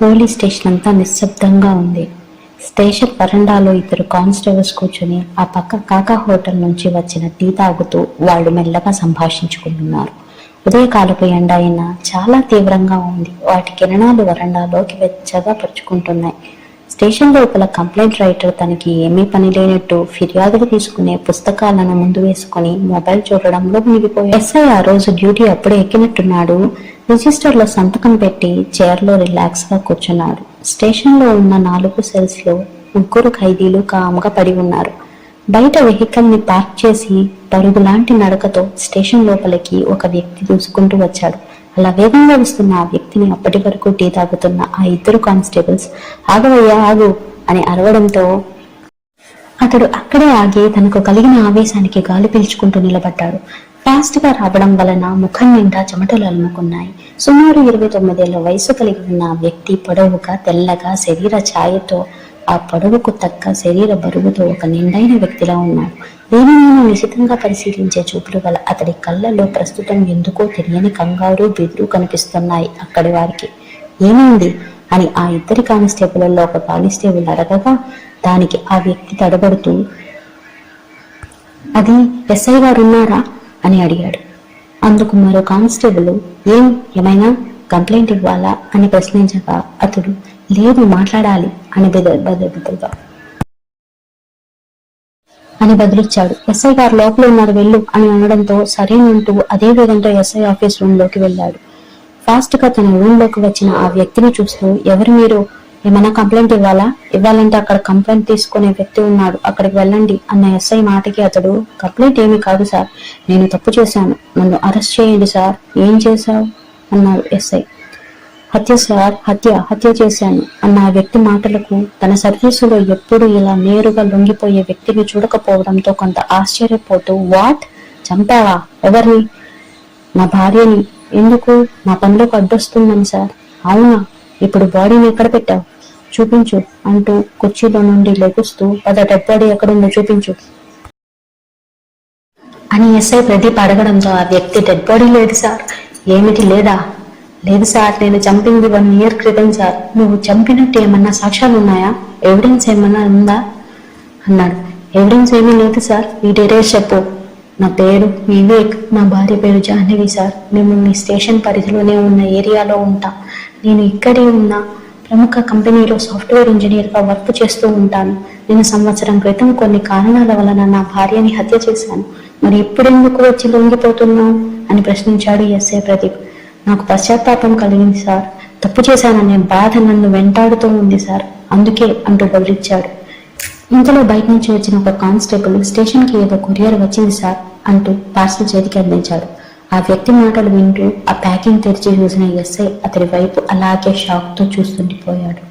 Police station అంతా నిశ్శబ్దంగా ఉంది. స్టేషన్ వరండాలో ఇద్దరు కానిస్టేబుల్స్ కూర్చొని ఆ పక్క కాకా హోటల్ నుంచి వచ్చిన టీ తాగుతూ వాళ్ళు మెల్లగా సంభాషించుకుంటున్నారు. ఉదయకాలపు ఎండ అయినా చాలా తీవ్రంగా ఉంది. వాటి కిరణాలు వరండాలోకి వెచ్చగా పరుచుకుంటున్నాయి స్టేషన్ లోపల కంప్లైంట్ రైటర్ తనకి ఏమీ పని లేనట్టు ఫిర్యాదులు తీసుకునే పుస్తకాలను ముందు వేసుకొని మొబైల్ చూడడంలో మునిగిపోయాడు. ఎస్ఐ ఆ రోజు డ్యూటీ అప్పుడే ఎక్కినట్టున్నాడు. రిజిస్టర్లో సంతకం పెట్టి చైర్లో రిలాక్స్గా కూర్చున్నాడు స్టేషన్లో ఉన్న నాలుగు సెల్స్లో ముగ్గురు ఖైదీలు కాముగా పడి ఉన్నారు. బయట వెహికల్ని పార్క్ చేసి పరుగులాంటి నడకతో స్టేషన్ లోపలికి ఒక వ్యక్తి దూసుకుంటూ వచ్చాడు. అలా వేగంగా వస్తున్న ఆ వ్యక్తిని అప్పటి వరకు టీ తాగుతున్న ఆ ఇద్దరు కానిస్టేబుల్స్ ఆగవయ్యా ఆగు అని అరవడంతో అతడు అక్కడే ఆగి తనకు కలిగిన ఆవేశానికి గాలి పీల్చుకుంటూ నిలబడ్డాడు. ఫాస్ట్గా రావడం వలన ముఖం నిండా చెమటలు అలుముకున్నాయి. సుమారు ఇరవై తొమ్మిదేళ్ళ వయసు కలిగి ఉన్న వ్యక్తి పొడవుగా తెల్లగా శరీర ఛాయతో ఆ పొడవుకు తగ్గ శరీర బరువుతో ఒక నిండైన వ్యక్తిలా ఉన్నాడు. దేనినైనా నిశితంగా పరిశీలించే చూపులు గల అతడి కళ్ళలో ప్రస్తుతం ఎందుకో తెలియని కంగారు బెదురు కనిపిస్తున్నాయి అక్కడి వారికి. ఏమైంది? అని ఆ ఇద్దరి కానిస్టేబుల్లో ఒక కానిస్టేబుల్ అడగగా దానికి ఆ వ్యక్తి తడబడుతూ అది ఎస్ఐ గారు ఉన్నారా అని అడిగాడు. అందుకు మరో కానిస్టేబుల్ ఏం ఏమైనా కంప్లైంట్ ఇవ్వాలా? అని ప్రశ్నించగా అతడు లేదు మాట్లాడాలి అని బెద అని బదులిచ్చాడు ఎస్ఐ గారు లోపల ఉన్నారు వెళ్ళు అని అనడంతో సరేనంటూ అదే వేగంతో ఎస్ఐ ఆఫీస్ రూమ్లోకి వెళ్ళాడు. ఫాస్ట్గా తన రూమ్లోకి వచ్చిన ఆ వ్యక్తిని చూస్తూ ఎవరు మీరు? ఏమైనా కంప్లైంట్ ఇవ్వాలా? ఇవ్వాలంటే అక్కడ కంప్లైంట్ తీసుకునే వ్యక్తి ఉన్నాడు. అక్కడికి వెళ్ళండి అన్న ఎస్ఐ మాటకి అతడు కంప్లైంట్ ఏమీ కాదు సార్. నేను తప్పు చేశాను. నన్ను అరెస్ట్ చేయండి సార్. ఏం చేశావు? అన్నాడు ఎస్ఐ హత్య సార్. హత్య. హత్య చేశాను. అన్న ఆ వ్యక్తి మాటలకు తన సర్వీసులో ఎప్పుడు ఇలా నేరుగా లొంగిపోయే వ్యక్తిని చూడకపోవడంతో కొంత ఆశ్చర్యపోతూ వాట్? చంపావా? ఎవరిని? నా భార్యని? ఎందుకు? నా పనులకు అడ్డొస్తుందని సార్. అవునా? ఇప్పుడు బాడీని ఎక్కడ పెట్టావు? చూపించు అంటూ కుర్చీలో నుండి లెగుస్తూ పద డెడ్ బాడీ ఎక్కడుందో చూపించు. అని ఎస్ఐ ప్రదీప్ అడగడంతో ఆ వ్యక్తి డెడ్ బాడీ లేదు సార్. ఏమిటి లేదా? లేదు సార్ నేను చంపింది వన్ ఇయర్ క్రితం సార్. నువ్వు చంపినట్టు ఏమన్నా సాక్ష్యాలు ఉన్నాయా? ఎవిడెన్స్ ఏమన్నా ఉందా? అన్నాడు. ఎవిడెన్స్ ఏమీ లేదు సార్. ఈ డీటెయిల్స్ చెప్పు. నా పేరు వివేక్. నా భార్య పేరు జాహ్నవి సార్. మేము మీ స్టేషన్ పరిధిలోనే ఉన్న ఏరియాలో ఉంటాం. నేను ఇక్కడే ఉన్న ప్రముఖ కంపెనీలో సాఫ్ట్వేర్ ఇంజనీర్గా వర్క్ చేస్తూ ఉంటాను. నేను సంవత్సరం క్రితం కొన్ని కారణాల వలన నా భార్యని హత్య చేశాను. మరి ఇప్పుడెందుకు వచ్చి లొంగిపోతున్నావు? అని ప్రశ్నించాడు ఎస్ఏ ప్రదీప్. నాకు పశ్చాత్తాపం కలిగింది సార్. తప్పు చేశాననే బాధ నన్ను వెంటాడుతూ ఉంది సార్. అందుకే అంటూ బదిలిచ్చాడు ఇంతలో బయట నుంచి వచ్చిన ఒక కానిస్టేబుల్ స్టేషన్కి ఏదో కొరియర్ వచ్చింది సార్ అంటూ పార్సల్ చేతికి అందించాడు. ఆ వ్యక్తి మాటలు వింటూ ఆ ప్యాకింగ్ తెరిచి చూసిన ఎస్ఐ అతడి వైపు అలాగే షాక్తో చూస్తుండిపోయాడు.